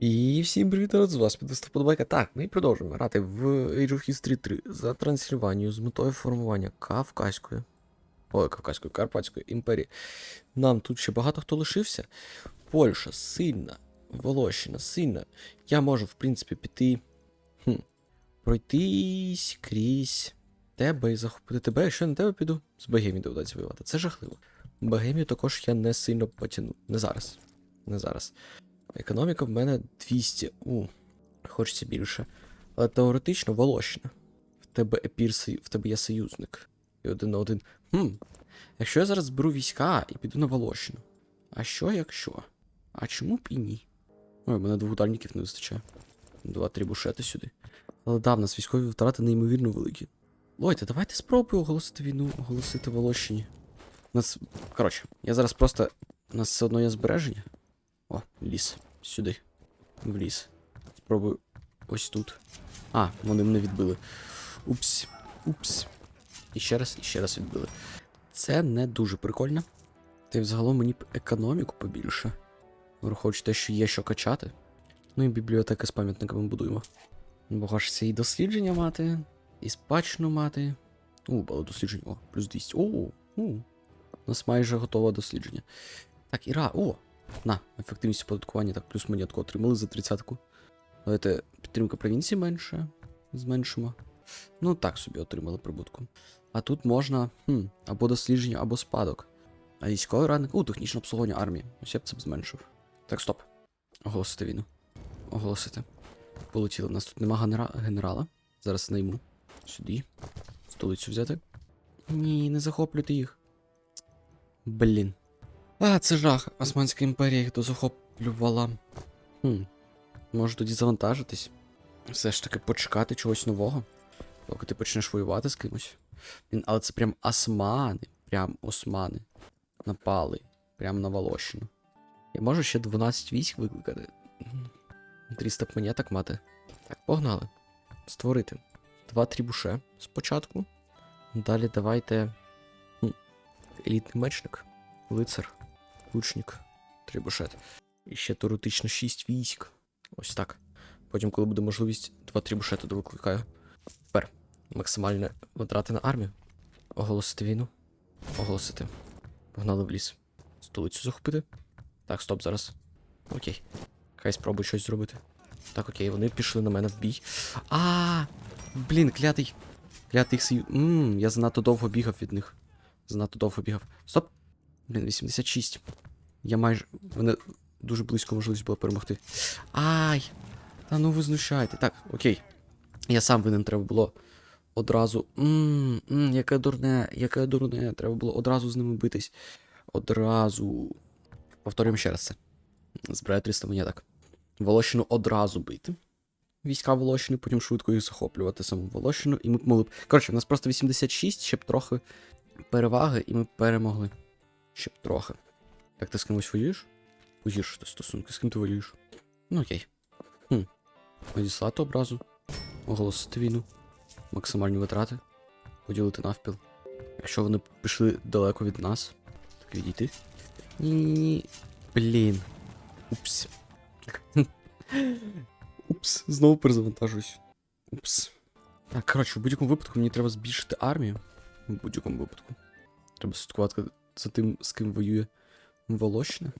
І всім привіт, з вас підвистав подобайка. Так, ми продовжуємо грати в Age of History 3 за Трансильванію з метою формування Кавказької. Ой, Кавказької, Карпатської імперії. Нам тут ще багато хто лишився. Польща сильна, Волощина сильна. Я можу, в принципі, піти. Хм, пройтись крізь тебе і захопити тебе. Якщо на тебе піду, з Богемії доведеться воювати. Це жахливо. Богемію також я не сильно потягну. Не зараз. Не зараз. Економіка в мене 200. У, хочеться більше. Але теоретично Волощина. В тебе епір, в тебе є союзник. І один на один. Хм. Якщо я зараз зберу війська і піду на Волощину. А що якщо? А чому б і ні? Ой, в мене двох ударників не вистачає. Два-три бушети сюди. Але да, в нас військові втрати неймовірно великі. Лойте, давайте спробую оголосити війну, оголосити Волощині. У нас. Коротше, я зараз просто. У нас все одно є збереження. О, ліс. Сюди. В ліс. Спробую ось тут. А, вони мене відбили. Упс. Упс. І ще раз, і ще раз відбили. Це не дуже прикольно. Та й взагалом мені б економіку побільше. Враховуючи те, що є що качати. Ну і бібліотека з пам'ятниками будуємо. Бо хочеться і дослідження мати, і спадщину мати. У, було дослідження. О, плюс 200. О, у. У нас майже готове дослідження. Так, Іра, о! На, ефективність оподаткування, так, плюс монетку отримали за тридцятку. Давайте підтримка провінції менше. Зменшимо. Ну, так собі отримали прибутку. А тут можна хм, або дослідження, або спадок. А військовий ранник. У, технічне обслуговування армії. Ось я б це б зменшив. Так, стоп. Оголосити війну. Оголосити. Полетіли. У нас тут нема генера... генерала. Зараз найму. Сюди. Столицю взяти. Ні, не захоплюйте їх. Блін. А, це жах. Османська імперія їх дозахоплювала. Хм. Може тоді завантажитись. Все ж таки почекати чогось нового. Поки ти почнеш воювати з кимось. Але це прям османи. Прям османи. Напали. Прям на Волощину. Я можу ще 12 військ викликати. 300 монеток мати. Так, погнали. Створити. Два трібуше спочатку. Далі давайте. Елітний мечник. Лицар. Лучник. Трібушет. І ще теоретично 6 військ. Ось так. Потім, коли буде можливість, два трібушети довикликаю. Тепер максимальні витрати на армію. Оголосити війну. Оголосити. Погнали в ліс. Столицю захопити. Так, стоп зараз. Окей. Хай спробуй щось зробити. Так, окей, вони пішли на мене в бій. А, блін, клятий. Клятий сию. Ммм, я занадто довго бігав від них. Занадто довго бігав. Стоп. Блін, 86. Я майже. Мене дуже близько можливість було перемогти. Ай! Та ну ви знущайте. Так, окей. Я сам винен треба було одразу. Ммм, мм, яке дурне, яке дурне. Треба було одразу з ними битись. Одразу. Повторюємо ще раз це. Збираю 300 монеток. Волощину одразу бити. Війська Волощини, потім швидко їх захоплювати саму Волощину, і ми б могли б. Коротше, у нас просто 86, ще б трохи переваги, і ми перемогли. Ще б трохи. Так ти з кимось воюєш? Погіршити стосунки, з ким ти воюєш? Ну окей. Хм. Надіслати образу. Оголосити війну. Максимальні витрати. Поділити навпіл. Якщо вони пішли далеко від нас, так відійти. Ні. Блін. Упс. Упс, знову перезавантажуюсь. Упс. Так, коротше, в будь-якому випадку мені треба збільшити армію. В будь-якому випадку. Треба слідкувати за тим, з ким воює Волощина.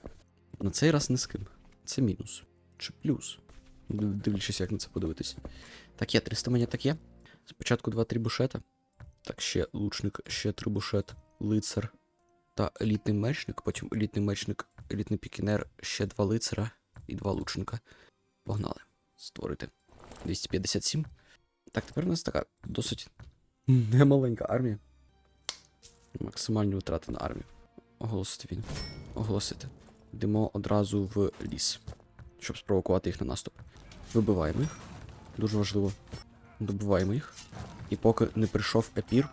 На цей раз не з ким. Це мінус. Чи плюс. Дивлячись, як на це подивитись. Так, є 300 монеток є. Спочатку 2 трибушета. Так, ще лучник, ще трибушет, лицар та елітний мечник. Потім елітний мечник, елітний пікінер, ще два лицара і два лучника. Погнали. Створити. 257. Так, тепер у нас така досить немаленька армія. Максимальні витрати на армію. Оголосити війну. Оголосити. Йдемо одразу в ліс, щоб спровокувати їх на наступ. Вибиваємо їх. Дуже важливо. Добиваємо їх. І поки не прийшов епір.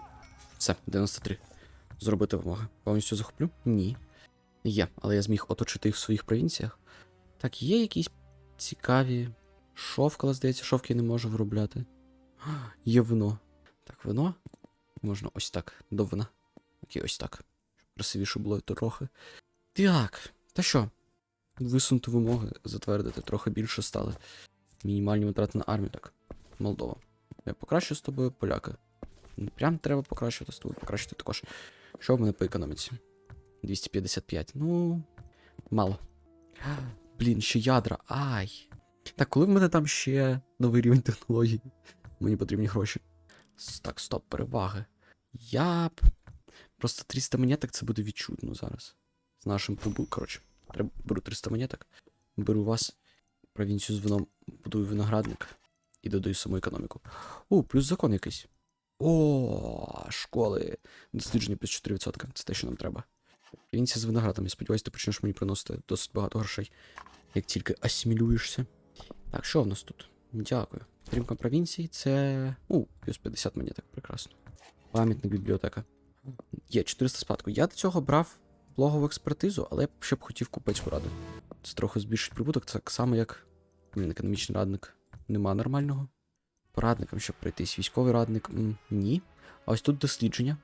Все, 93. Зробити вимоги. Повністю захоплю? Ні. Є, але я зміг оточити їх в своїх провінціях. Так, є якісь цікаві. Шовкала, здається, шовки я не можу виробляти. Є вино. Так, вино. Можна ось так, до вина. Окей, ось так. Щоб красивіше було трохи. Так, та що? висунути вимоги, затвердити, трохи більше стали. Мінімальні витрати на армію, так. Молдова. Я покращу з тобою, поляки. Прям треба покращувати з тобою, покращити також. Що в мене по економіці? 255. Ну. Мало. Блін, ще ядра. Ай. Так, коли в мене там ще новий рівень технологій? Мені потрібні гроші. Так, стоп, переваги. Я б. Просто 300 монеток це буде відчутно зараз. З нашим прибутком. Коротше, треба беру 300 монеток. Беру вас, провінцію з вином, будую виноградник і додаю саму економіку. О, плюс закон якийсь. О, школи. Дослідження плюс 4%. Це те, що нам треба. Провінція з виноградом. Я сподіваюся, ти почнеш мені приносити досить багато грошей, як тільки асимілюєшся. Так, що в нас тут? Дякую. Підтримка провінції це. У, плюс 50 монеток, прекрасно. Пам'ятник бібліотека. Є 400 спадку. Я до цього брав блогову експертизу, але я ще б хотів купецьку раду. Це трохи збільшить прибуток, це так само, як. Блін, економічний радник. Нема нормального. Порадникам, щоб пройтись. Військовий радник. Ні. А ось тут дослідження.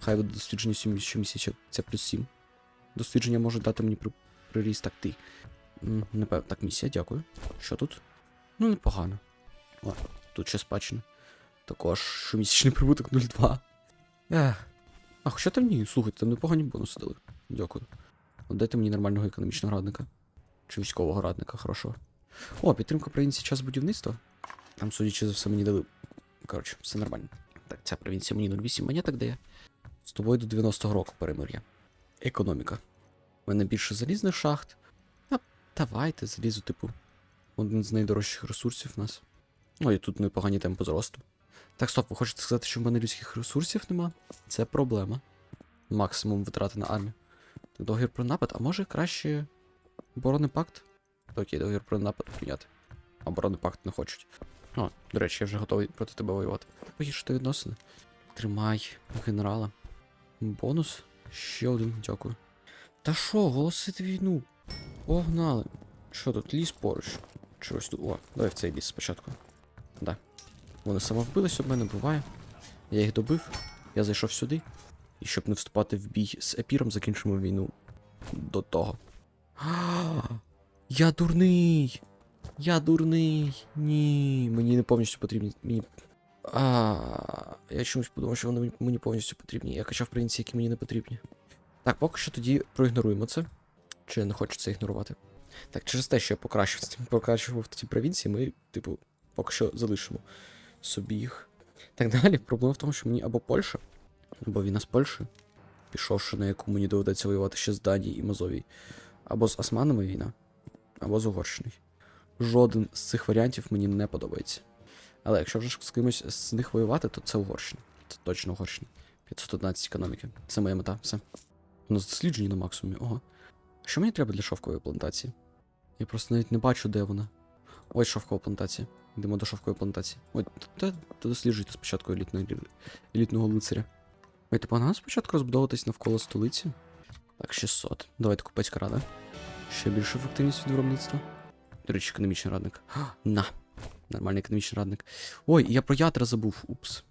Хай буде дослідження щомісяця, це плюс 7. Дослідження може дати мені при... приріст так ти. Напевно, так, місія, дякую. Що тут? Ну, непогано. О, тут ще спадщина. Також щомісячний прибуток 0,2. Ех. А хоча там ні, слухайте, там непогані бонуси дали. Дякую. От дайте мені нормального економічного радника. Чи військового радника, хорошого. О, підтримка провінції час будівництва. Там, судячи за все, мені дали. Коротше, все нормально. Так, ця провінція мені 0,8 монеток дає. З тобою до 90-го року перемир'я. Економіка. У мене більше залізних шахт. А, давайте, залізу, типу. Один з найдорожчих ресурсів в нас. Ну і тут непогані темпи зросту. Так, стоп, ви хочете сказати, що в мене людських ресурсів нема? Це проблема. Максимум витрати на армію. Договір про напад, а може краще оборонний пакт? Окей, договір про напад прийняти. А Оборонний пакт не хочуть. О, до речі, я вже готовий проти тебе воювати. Погіршити відносини. Тримай генерала. Бонус? Ще один, дякую. Та що, оголосити війну? Погнали. Що тут, ліс поруч? Чогось тут. О, давай в цей ліс спочатку. Да. Вони самовбились об мене, буває. Я їх добив, я зайшов сюди. І щоб не вступати в бій з епіром, закінчимо війну до того. Я дурний! Я дурний! Ні, мені не повністю потрібні. Мені. А, я чомусь подумав, що вони мені- повністю потрібні. Я качав провінції, які мені не потрібні. Так, поки що тоді проігноруємо це. Чи не це ігнорувати? Так, через те, що я покращив, покращував ті провінції, ми, типу, поки що залишимо собі їх. Так далі, проблема в тому, що мені або Польща, або війна з Польщею, пішовши на яку мені доведеться воювати ще з Данії і Мазовії, або з Османами війна, або з Угорщиною. Жоден з цих варіантів мені не подобається. Але якщо вже з кимось з них воювати, то це Угорщина. Це точно Угорщина. 511 економіки. Це моя мета, все. У нас на максимумі. Ого. Що мені треба для шовкової плантації? Я просто навіть не бачу, де вона. Ось шовкова плантація. Йдемо до шовкової плантації. Ой, та, досліджуйте спочатку елітної, елітного лицаря. Ой, ти погнав спочатку розбудовуватись навколо столиці? Так, 600. Давайте купецька рада. Ще більша ефективність від виробництва. До речі, економічний радник. А, На. Нормальний економічний радник. Ой, я про ядра забув. Упс.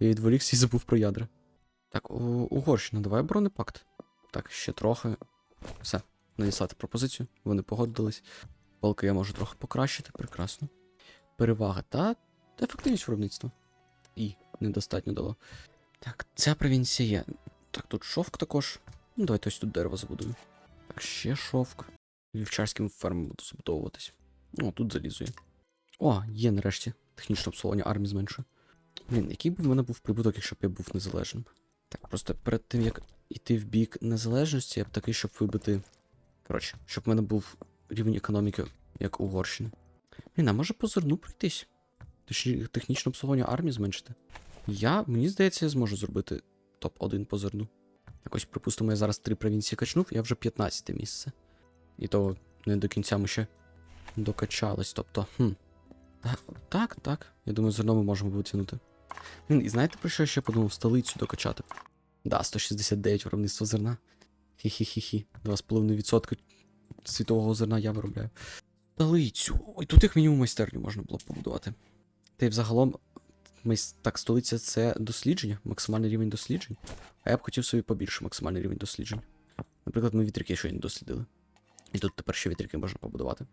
Я відволікся і забув про ядра. Так, Угорщина, давай оборонний пакт. Так, ще трохи. Все, надіслати пропозицію. Вони погодились. Палки я можу трохи покращити, прекрасно. Перевага та ефективність виробництва. І недостатньо дало. Так, ця провінція є. Так, тут шовк також. Ну, давайте ось тут дерево забудую. Так, ще шовк. Вівчарським фермом буду забудовуватись. О, тут залізує. О, є нарешті. Технічне обслуговування армії зменшує. Блін, який б в мене був прибуток, якщо б я був незалежним? Так, просто перед тим, як йти в бік незалежності, я б такий, щоб вибити. Коротше, щоб в мене був рівень економіки, як Угорщини. Блін, а може по зерну пройтись? Точніше, технічне обслуговування армії зменшити. Я, мені здається, я зможу зробити топ-1 по зерну. Так ось, припустимо, я зараз три провінції качнув, я вже 15 місце. І то не до кінця ми ще докачались. Тобто, хм. Так, так. Я думаю, зерно ми можемо витягнути. І знаєте про що я ще подумав? Столицю докачати. Да, 169 виробництво зерна. Хі-хі-хі-хі. 2,5% світового зерна я виробляю. Столицю. Ой, тут як мінімум майстерню можна було б побудувати. Та й взагалом, так, столиця це дослідження, максимальний рівень досліджень. А я б хотів собі побільше максимальний рівень досліджень. Наприклад, ми вітряки щойно дослідили. І тут тепер ще вітряки можна побудувати.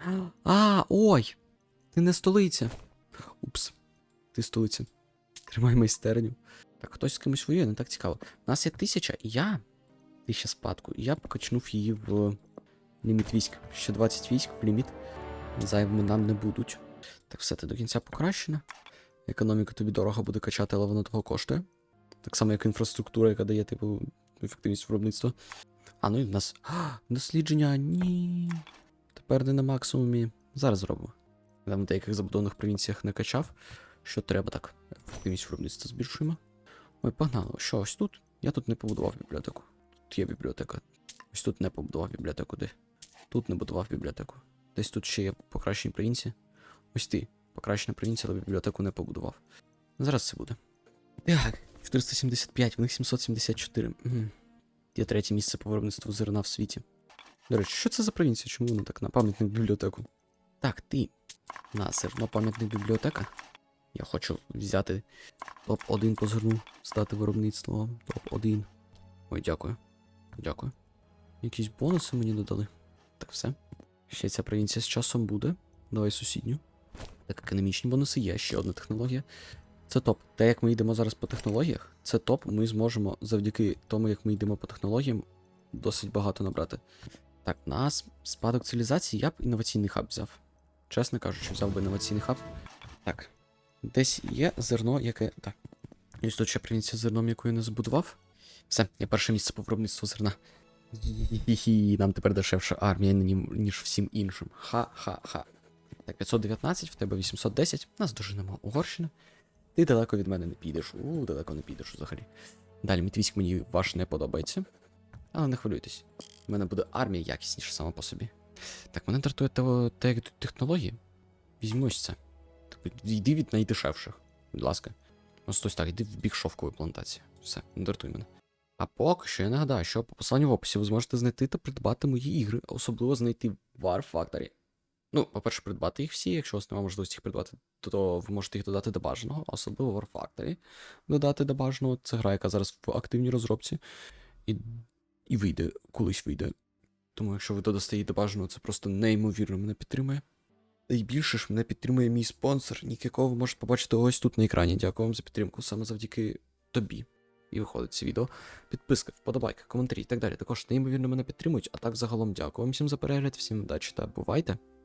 А, ой! Ти не столиця. Упс. Ти столиця. Тримай майстерню. Так, хтось з кимось воює, не так цікаво. У нас є тисяча, і я. Тисяча спадку. І я покачнув її в ліміт військ. Ще 20 військ ліміт. Зайвими нам не будуть. Так, все, ти до кінця покращена. Економіка тобі дорого буде качати, але воно того коштує. Так само, як інфраструктура, яка дає, типу, ефективність виробництва. А, ну і в нас. А, дослідження. Ні. Тепер не на максимумі. Зараз зробимо. Там в деяких забудованих провінціях не качав. Що треба так. Ефективність виробництва збільшуємо. Ой, погнали. Що ось тут? Я тут не побудував бібліотеку. Тут є бібліотека. Ось тут не побудував бібліотеку. Де? Тут не будував бібліотеку. Десь тут ще є покращені провінції. Ось ти. Покращена провінція, але бібліотеку не побудував. Зараз це буде. Так, 475, в них 774. Угу. Є третє місце по виробництву зерна в світі. До речі, що це за провінція? Чому вона так на пам'ятник бібліотеку? Так, ти. На зерно пам'ятник бібліотека. Я хочу взяти топ-1 по зерну, стати виробництвом. Топ-1. Ой, дякую. Дякую. Якісь бонуси мені додали. Так, все. Ще ця провінція з часом буде. Давай сусідню. Так, економічні бонуси є, ще одна технологія. Це топ. Те, як ми йдемо зараз по технологіях, це топ. Ми зможемо завдяки тому, як ми йдемо по технологіям, досить багато набрати. Так, нас спадок цивілізації я б інноваційний хаб взяв. Чесно кажучи, взяв би інноваційний хаб. Так. Десь є зерно, яке. Так. Ось тут ще провінція зерном, яку я не збудував. Все, я перше місце по виробництву зерна. Нам тепер дешевша армія, ніж всім іншим. Ха-ха-ха. Так, 519, в тебе 810. Нас доженемо Угорщина. Ти далеко від мене не підеш. У, далеко не підеш взагалі. Далі, Мітвійськ мені ваш не подобається. Але не хвилюйтесь. У мене буде армія якісніша сама по собі. Так, мене дратує те, як технології. Візьму ось це. Тобто, йди від найдешевших, будь ласка. Ось ось так, йди в бік шовкової плантації. Все, не дратуй мене. А поки що я нагадаю, що по посиланню в описі ви зможете знайти та придбати мої ігри, особливо знайти War Factory. Ну, по-перше, придбати їх всі, якщо у вас немає можливості їх придбати, то ви можете їх додати до бажаного, особливо War Factory додати до бажаного. Це гра, яка зараз в активній розробці. І, і вийде, колись вийде. Тому якщо ви додасте її до бажаного, це просто неймовірно мене підтримує. Та й більше ж мене підтримує мій спонсор, якого ви можете побачити ось тут на екрані. Дякую вам за підтримку, саме завдяки тобі. І виходить це відео. Підписки, вподобайки, коментарі і так далі. Також неймовірно мене підтримують. А так загалом дякую вам всім за перегляд, всім удачі та бувайте!